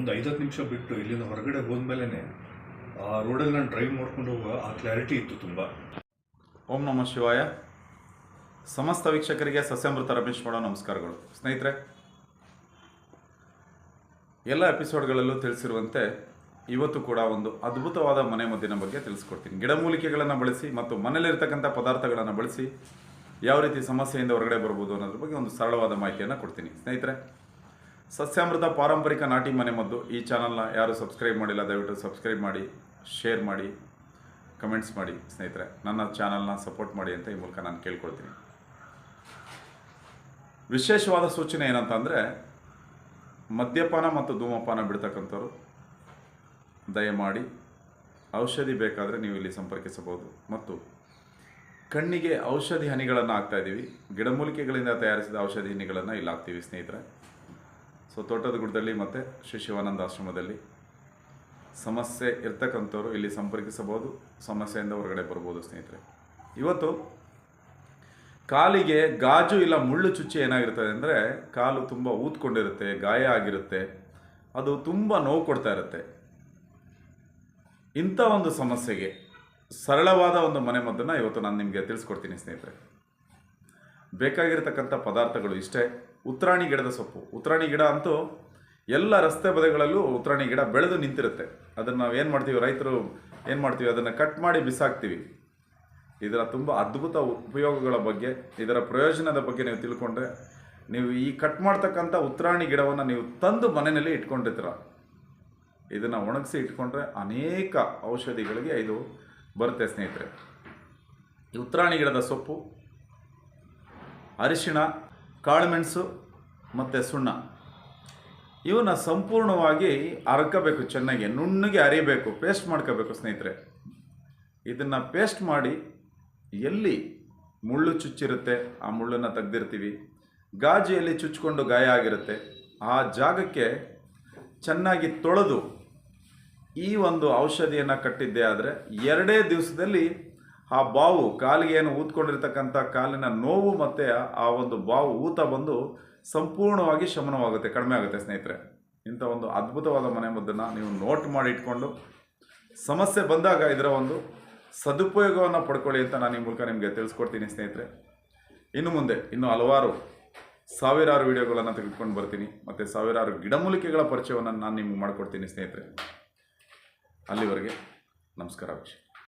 ಒಂದು ಐದತ್ತು ನಿಮಿಷ ಬಿಟ್ಟು ಇಲ್ಲಿಂದ ಹೊರಗಡೆ ಹೋದ್ಮೇಲೆ ಆ ರೋಡಲ್ಲಿ ನಾನು ಡ್ರೈವ್ ಮಾಡ್ಕೊಂಡು ಹೋಗುವ ಆ ಕ್ಲಾರಿಟಿ ಇತ್ತು ತುಂಬ. ಓಂ ನಮಃ ಶಿವಾಯ. ಸಮಸ್ತ ವೀಕ್ಷಕರಿಗೆ ಸಸ್ಯಾಮೃತ ರಮೇಶ್ ಮಾಡೋ ನಮಸ್ಕಾರಗಳು. ಸ್ನೇಹಿತರೆ, ಎಲ್ಲ ಎಪಿಸೋಡ್ಗಳಲ್ಲೂ ತಿಳಿಸಿರುವಂತೆ ಇವತ್ತು ಕೂಡ ಒಂದು ಅದ್ಭುತವಾದ ಮನೆ ಮದ್ದಿನ ಬಗ್ಗೆ ತಿಳಿಸ್ಕೊಡ್ತೀನಿ. ಗಿಡಮೂಲಿಕೆಗಳನ್ನು ಬಳಸಿ ಮತ್ತು ಮನೇಲಿರ್ತಕ್ಕಂಥ ಪದಾರ್ಥಗಳನ್ನು ಬಳಸಿ ಯಾವ ರೀತಿ ಸಮಸ್ಯೆಯಿಂದ ಹೊರಗಡೆ ಬರ್ಬೋದು ಅನ್ನೋದ್ರ ಬಗ್ಗೆ ಒಂದು ಸರಳವಾದ ಮಾಹಿತಿಯನ್ನು ಕೊಡ್ತೀನಿ. ಸ್ನೇಹಿತರೆ ಸಸ್ಯಾಮೃತ ಪಾರಂಪರಿಕ ನಾಟಿ ಮನೆ ಮದ್ದು. ಈ ಚಾನಲ್ನ ಯಾರು ಸಬ್ಸ್ಕ್ರೈಬ್ ಮಾಡಿಲ್ಲ, ದಯವಿಟ್ಟು ಸಬ್ಸ್ಕ್ರೈಬ್ ಮಾಡಿ, ಶೇರ್ ಮಾಡಿ, ಕಮೆಂಟ್ಸ್ ಮಾಡಿ ಸ್ನೇಹಿತರೆ. ನನ್ನ ಚಾನಲ್ನ ಸಪೋರ್ಟ್ ಮಾಡಿ ಅಂತ ಈ ಮೂಲಕ ನಾನು ಕೇಳ್ಕೊಳ್ತೀನಿ. ವಿಶೇಷವಾದ ಸೂಚನೆ ಏನಂತ ಅಂದರೆ ಮದ್ಯಪಾನ ಮತ್ತು ಧೂಮಪಾನ ಬಿಡ್ತಕ್ಕಂಥವ್ರು, ದಯಮಾಡಿ ಔಷಧಿ ಬೇಕಾದರೆ ನೀವು ಇಲ್ಲಿ ಸಂಪರ್ಕಿಸಬಹುದು. ಮತ್ತು ಕಣ್ಣಿಗೆ ಔಷಧಿ ಹನಿಗಳನ್ನು ಹಾಕ್ತಾ ಇದ್ದೀವಿ ಗಿಡಮೂಲಿಕೆಗಳಿಂದ ತಯಾರಿಸಿದ ಔಷಧಿ ಹನಿಗಳನ್ನು ಇಲ್ಲಿ ಹಾಕ್ತೀವಿ ಸ್ನೇಹಿತರೆ. ಸೊ ತೋಟದ ಗುಡ್ಡದಲ್ಲಿ ಮತ್ತು ಶ್ರೀ ಶಿವಾನಂದ ಆಶ್ರಮದಲ್ಲಿ ಸಮಸ್ಯೆ ಇರ್ತಕ್ಕಂಥವ್ರು ಇಲ್ಲಿ ಸಂಪರ್ಕಿಸಬಹುದು, ಸಮಸ್ಯೆಯಿಂದ ಹೊರಗಡೆ ಬರ್ಬೋದು ಸ್ನೇಹಿತರೆ. ಇವತ್ತು ಕಾಲಿಗೆ ಗಾಜು ಇಲ್ಲ ಮುಳ್ಳು ಚುಚ್ಚಿ ಏನಾಗಿರ್ತದೆ ಅಂದರೆ ಕಾಲು ತುಂಬ ಊದ್ಕೊಂಡಿರುತ್ತೆ, ಗಾಯ ಆಗಿರುತ್ತೆ, ಅದು ತುಂಬ ನೋವು ಕೊಡ್ತಾ ಇರುತ್ತೆ. ಇಂಥ ಒಂದು ಸಮಸ್ಯೆಗೆ ಸರಳವಾದ ಒಂದು ಮನೆಮದ್ದನ್ನು ಇವತ್ತು ನಾನು ನಿಮಗೆ ತಿಳಿಸ್ಕೊಡ್ತೀನಿ ಸ್ನೇಹಿತರೆ. ಬೇಕಾಗಿರ್ತಕ್ಕಂಥ ಪದಾರ್ಥಗಳು ಇಷ್ಟೇ. ಉತ್ತರಾಣಿ ಗಿಡದ ಸೊಪ್ಪು. ಉತ್ತರಾಣಿ ಗಿಡ ಅಂತೂ ಎಲ್ಲ ರಸ್ತೆ ಬದಿಗಳಲ್ಲೂ ಉತ್ತರಾಣಿ ಗಿಡ ಬೆಳೆದು ನಿಂತಿರುತ್ತೆ. ಅದನ್ನು ನಾವು ಏನು ಮಾಡ್ತೀವಿ? ರೈತರು ಏನು ಮಾಡ್ತೀವಿ? ಅದನ್ನು ಕಟ್ ಮಾಡಿ ಬಿಸಾಕ್ತೀವಿ. ಇದರ ತುಂಬ ಅದ್ಭುತ ಉಪಯೋಗಗಳ ಬಗ್ಗೆ, ಇದರ ಪ್ರಯೋಜನದ ಬಗ್ಗೆ ನೀವು ತಿಳ್ಕೊಂಡ್ರೆ, ನೀವು ಈ ಕಟ್ ಮಾಡ್ತಕ್ಕಂಥ ಉತ್ತರಾಣಿ ಗಿಡವನ್ನು ನೀವು ತಂದು ಮನೆಯಲ್ಲಿ ಇಟ್ಕೊಂಡಿರ್ತೀರ. ಇದನ್ನು ಒಣಗಿಸಿ ಇಟ್ಕೊಂಡ್ರೆ ಅನೇಕ ಔಷಧಿಗಳಿಗೆ ಇದು ಬರುತ್ತೆ ಸ್ನೇಹಿತರೆ. ಈ ಉತ್ತರಾಣಿ ಗಿಡದ ಸೊಪ್ಪು ಅರಿಶಿಣ ಕಾಳುಮೆಣಸು ಮತ್ತು ಸುಣ್ಣ. ಇವನ್ನ ಸಂಪೂರ್ಣವಾಗಿ ಅರ್ಕಬೇಕು ಚೆನ್ನಾಗಿ, ನುಣ್ಣಗೆ ಅರಿಬೇಕು ಪೇಸ್ಟ್ ಮಾಡ್ಕೋಬೇಕು ಸ್ನೇಹಿತರೆ. ಇದನ್ನು ಪೇಸ್ಟ್ ಮಾಡಿ ಎಲ್ಲಿ ಮುಳ್ಳು ಚುಚ್ಚಿರುತ್ತೆ ಆ ಮುಳ್ಳನ್ನು ತೆಗ್ದಿರ್ತೀವಿ. ಗಾಜಿಯಲ್ಲಿ ಚುಚ್ಕೊಂಡು ಗಾಯ ಆಗಿರುತ್ತೆ. ಆ ಜಾಗಕ್ಕೆ ಚೆನ್ನಾಗಿ ತೊಳೆದು ಈ ಒಂದು ಔಷಧಿಯನ್ನು ಕಟ್ಟಿದ್ದೇ ಆದರೆ ಎರಡೇ ದಿವಸದಲ್ಲಿ ಆ ಬಾವು ಕಾಲಿಗೆ ಏನು ಊದ್ಕೊಂಡಿರ್ತಕ್ಕಂಥ ಕಾಲಿನ ನೋವು ಮತ್ತು ಆ ಒಂದು ಬಾವು ಊತ ಬಂದು ಸಂಪೂರ್ಣವಾಗಿ ಶಮನವಾಗುತ್ತೆ, ಕಡಿಮೆ ಆಗುತ್ತೆ ಸ್ನೇಹಿತರೆ. ಇಂಥ ಒಂದು ಅದ್ಭುತವಾದ ಮನೆಮದ್ದನ್ನು ನೀವು ನೋಟ್ ಮಾಡಿ ಇಟ್ಕೊಂಡು ಸಮಸ್ಯೆ ಬಂದಾಗ ಇದರ ಒಂದು ಸದುಪಯೋಗವನ್ನು ಪಡ್ಕೊಳ್ಳಿ ಅಂತ ನಾನು ಈ ಮೂಲಕ ನಿಮಗೆ ತಿಳಿಸ್ಕೊಡ್ತೀನಿ ಸ್ನೇಹಿತರೆ. ಇನ್ನು ಮುಂದೆ, ಇನ್ನು ಹಲವಾರು ಸಾವಿರಾರು ವಿಡಿಯೋಗಳನ್ನು ತೆಗೆದುಕೊಂಡು ಬರ್ತೀನಿ. ಮತ್ತು ಸಾವಿರಾರು ಗಿಡಮೂಲಿಕೆಗಳ ಪರಿಚಯವನ್ನು ನಾನು ನಿಮ್ಗೆ ಮಾಡಿಕೊಡ್ತೀನಿ ಸ್ನೇಹಿತರೆ. ಅಲ್ಲಿವರೆಗೆ ನಮಸ್ಕಾರ ವೀಕ್ಷಕ